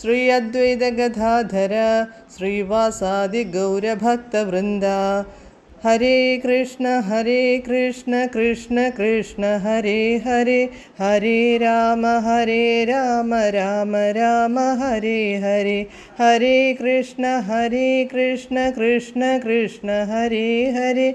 श्री अद्वैतगदाधर श्रीवासादिगौरभक्तवृन्द। हरे कृष्ण हरे कृष्ण कृष्ण कृष्ण, हरे हरे हरे राम हरे राम राम राम, हरे हरे। हरे कृष्ण हरे कृष्ण कृष्ण कृष्ण, हरे हरे।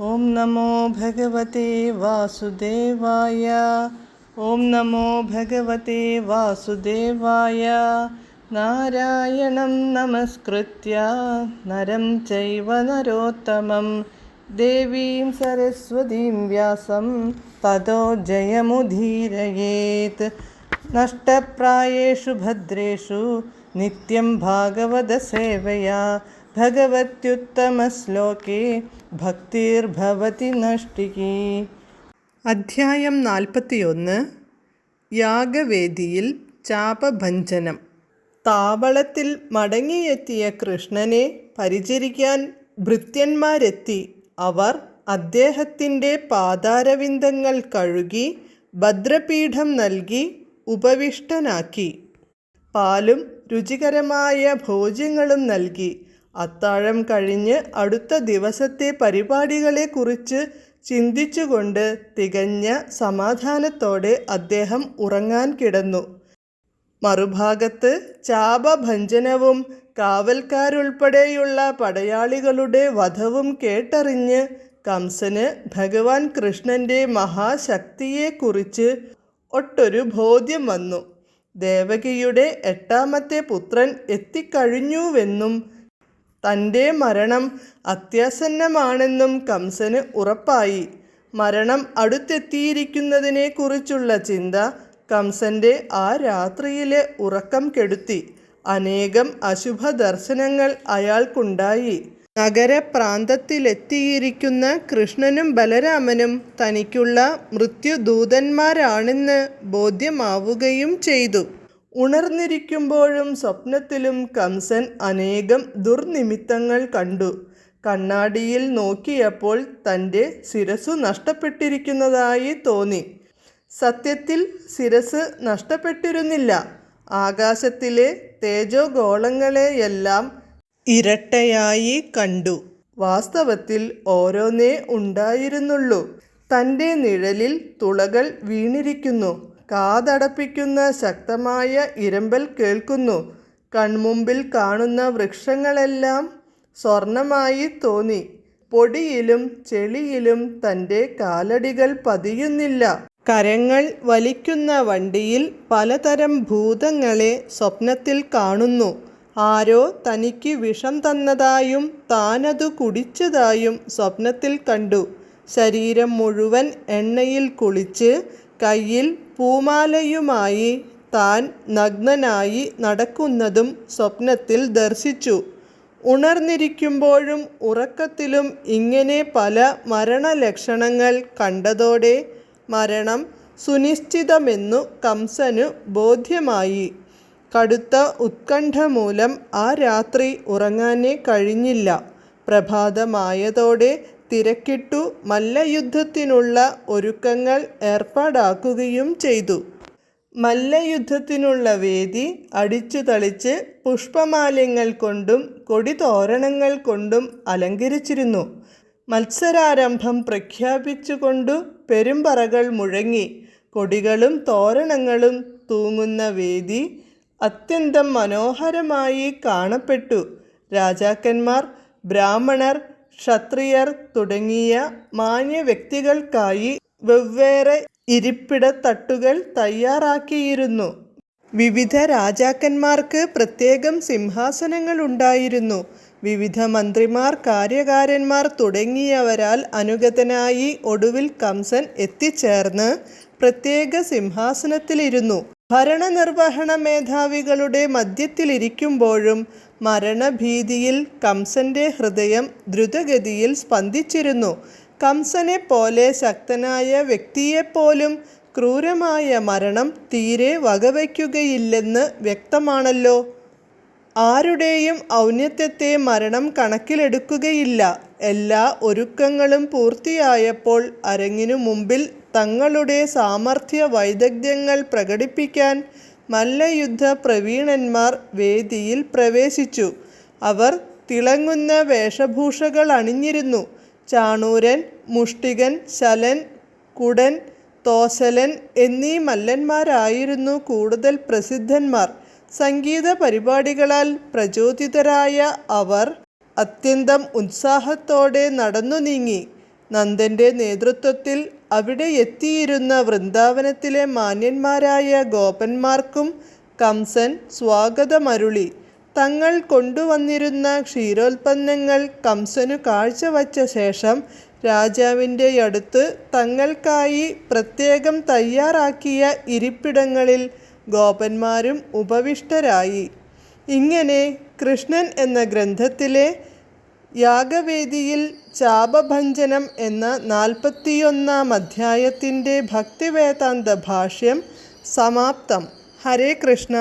ॐ नमो भगवते वासुदेवाय। ॐ नमो भगवते वासुदेवाय। नारायणं नमस्कृत्य नरं चैव नरोत्तमं। देवीं सरस्वतीं व्यासं ततो जयमुदीरयेत्। नष्टप्रायेषु भद्रेषु नित्यं भागवतसेवया ഭഗവത്യുത്തമശ്ലോകേ ഭക്തിർഭവതി നഷ്ടികി അധ്യായം നാൽപ്പത്തിയൊന്ന് യാഗവേദിയിൽ ചാപഭഞ്ജനം. താവളത്തിൽ മടങ്ങിയെത്തിയ കൃഷ്ണനെ പരിചരിക്കാൻ ഭൃത്യന്മാരെത്തി. അവർ അദ്ദേഹത്തിന്റെ പാതാരവിന്ദങ്ങൾ കഴുകി ഭദ്രപീഠം നൽകി ഉപവിഷ്ടനാക്കി. പാലും രുചികരമായ ഭോജ്യങ്ങളും നൽകി. അത്താഴം കഴിഞ്ഞ് അടുത്ത ദിവസത്തെ പരിപാടികളെക്കുറിച്ച് ചിന്തിച്ചുകൊണ്ട് തികഞ്ഞ സമാധാനത്തോടെ അദ്ദേഹം ഉറങ്ങാൻ കിടന്നു. മറുഭാഗത്ത് ചാപഭഞ്ജനവും കാവൽക്കാരുൾപ്പെടെയുള്ള പടയാളികളുടെ വധവും കേട്ടറിഞ്ഞ് കംസന് ഭഗവാൻ കൃഷ്ണന്റെ മഹാശക്തിയെക്കുറിച്ച് ഒട്ടൊരു ബോധ്യം വന്നു. ദേവകിയുടെ എട്ടാമത്തെ പുത്രൻ എത്തിക്കഴിഞ്ഞുവെന്നും തന്റെ മരണം അത്യാസന്നമാണെന്നും കംസന് ഉറപ്പായി. മരണം അടുത്തെത്തിയിരിക്കുന്നതിനെക്കുറിച്ചുള്ള ചിന്ത കംസന്റെ ആ രാത്രിയിലെ ഉറക്കം കെടുത്തി. അനേകം അശുഭ ദർശനങ്ങൾ അയാൾക്കുണ്ടായി. നഗരപ്രാന്തത്തിലെത്തിയിരിക്കുന്ന കൃഷ്ണനും ബലരാമനും തനിക്കുള്ള മൃത്യുദൂതന്മാരാണെന്ന് ബോധ്യമാവുകയും ചെയ്തു. ഉണർന്നിരിക്കുമ്പോഴും സ്വപ്നത്തിലും കംസൻ അനേകം ദുർനിമിത്തങ്ങൾ കണ്ടു. കണ്ണാടിയിൽ നോക്കിയപ്പോൾ തന്റെ ശിരസു നഷ്ടപ്പെട്ടിരിക്കുന്നതായി തോന്നി. സത്യത്തിൽ ശിരസ് നഷ്ടപ്പെട്ടിരുന്നില്ല. ആകാശത്തിലെ തേജോഗോളങ്ങളെയെല്ലാം ഇരട്ടയായി കണ്ടു. വാസ്തവത്തിൽ ഓരോന്നേ ഉണ്ടായിരുന്നുള്ളൂ. തന്റെ നിഴലിൽ തുളകൾ വീണിരിക്കുന്നു. കാതടപ്പിക്കുന്ന ശക്തമായ ഇരമ്പൽ കേൾക്കുന്നു. കൺമുമ്പിൽ കാണുന്ന വൃക്ഷങ്ങളെല്ലാം സ്വർണമായി തോന്നി. പൊടിയിലും ചെളിയിലും തന്റെ കാലടികൾ പതിയുന്നില്ല. കരങ്ങൾ വലിക്കുന്ന വണ്ടിയിൽ പലതരം ഭൂതങ്ങളെ സ്വപ്നത്തിൽ കാണുന്നു. ആരോ തനിക്ക് വിഷം തന്നതായും താനതു കുടിച്ചതായും സ്വപ്നത്തിൽ കണ്ടു. ശരീരം മുഴുവൻ എണ്ണയിൽ കുളിച്ച് കയ്യിൽ പൂമാലയുമായി താൻ നഗ്നനായി നടക്കുന്നതും സ്വപ്നത്തിൽ ദർശിച്ചു. ഉണർന്നിരിക്കുമ്പോഴും ഉറക്കത്തിലും ഇങ്ങനെ പല മരണലക്ഷണങ്ങൾ കണ്ടതോടെ മരണം സുനിശ്ചിതമെന്നു കംസനു ബോധ്യമായി. കടുത്ത ഉത്കണ്ഠ മൂലം ആ രാത്രി ഉറങ്ങാനേ കഴിഞ്ഞില്ല. പ്രഭാതമായതോടെ തിരക്കിട്ടു മല്ലയുദ്ധത്തിനുള്ള ഒരുക്കങ്ങൾ ഏർപ്പാടാക്കുകയും ചെയ്തു. മല്ലയുദ്ധത്തിനുള്ള വേദി അടിച്ചു തളിച്ച് പുഷ്പമാല്യങ്ങൾ കൊണ്ടും കൊടിതോരണങ്ങൾ കൊണ്ടും അലങ്കരിച്ചിരുന്നു. മത്സരാരംഭം പ്രഖ്യാപിച്ചുകൊണ്ടു പെരുമ്പറകൾ മുഴങ്ങി. കൊടികളും തോരണങ്ങളും തൂങ്ങുന്ന വേദി അത്യന്തം മനോഹരമായി കാണപ്പെട്ടു. രാജാക്കന്മാർ ബ്രാഹ്മണർ ക്ഷത്രിയർ തുടങ്ങിയ മാന്യ വ്യക്തികൾക്കായി വെവ്വേറെ ഇരിപ്പിടത്തട്ടുകൾ തയ്യാറാക്കിയിരുന്നു. വിവിധ രാജാക്കന്മാർക്ക് പ്രത്യേകം സിംഹാസനങ്ങൾ ഉണ്ടായിരുന്നു വിവിധ മന്ത്രിമാർ കാര്യകാരന്മാർ തുടങ്ങിയവരാൽ അനുഗതനായി ഒടുവിൽ കംസൻ എത്തിച്ചേർന്ന് പ്രത്യേക സിംഹാസനത്തിലിരുന്നു. ഭരണനിർവഹണ മേധാവികളുടെ മധ്യത്തിലിരിക്കുമ്പോഴും മരണഭീതിയിൽ കംസന്റെ ഹൃദയം ദ്രുതഗതിയിൽ സ്പന്ദിച്ചിരുന്നു. കംസനെ പോലെ ശക്തനായ വ്യക്തിയെപ്പോലും ക്രൂരമായ മരണം തീരെ വകവയ്ക്കുകയില്ലെന്ന് വ്യക്തമാണല്ലോ. ആരുടെയും ഔന്നത്യത്തെ മരണം കണക്കിലെടുക്കുകയില്ല. എല്ലാ ഒരുക്കങ്ങളും പൂർത്തിയായപ്പോൾ അരങ്ങിനു മുമ്പിൽ തങ്ങളുടെ സാമർഥ്യ വൈദഗ്ധ്യങ്ങൾ പ്രകടിപ്പിക്കാൻ മല്ലയുദ്ധ പ്രവീണന്മാർ വേദിയിൽ പ്രവേശിച്ചു. അവർ തിളങ്ങുന്ന വേഷഭൂഷകൾ അണിഞ്ഞിരുന്നു. ചാണൂരൻ മുഷ്ടികൻ ശലൻ കുടൻ തോശലൻ എന്നീ മല്ലന്മാരായിരുന്നു കൂടുതൽ പ്രസിദ്ധന്മാർ. സംഗീത പരിപാടികളാൽ പ്രചോദിതരായ അവർ അത്യന്തം ഉത്സാഹത്തോടെ നടന്നു നീങ്ങി നന്ദന്റെ നേതൃത്വത്തിൽ അവിടെ എത്തിയിരുന്ന വൃന്ദാവനത്തിലെ മാന്യന്മാരായ ഗോപന്മാർക്കും കംസൻ സ്വാഗതമരുളി. തങ്ങൾ കൊണ്ടുവന്നിരുന്ന ക്ഷീരോൽപ്പന്നങ്ങൾ കംസനു കാഴ്ചവച്ച ശേഷം രാജാവിന്റെ അടുത്ത് തങ്ങൾക്കായി പ്രത്യേകം തയ്യാറാക്കിയ ഇരിപ്പിടങ്ങളിൽ ഗോപന്മാരും ഉപവിഷ്ടരായി. ഇങ്ങനെ കൃഷ്ണൻ എന്ന ഗ്രന്ഥത്തിലെ യാഗവേദിയിൽ ചാപഭഞ്ജനം എന്ന നാൽപ്പത്തിയൊന്നാം അധ്യായത്തിന്റെ ഭക്തിവേദാന്ത ഭാഷ്യം സമാപ്തം. ഹരേ കൃഷ്ണ.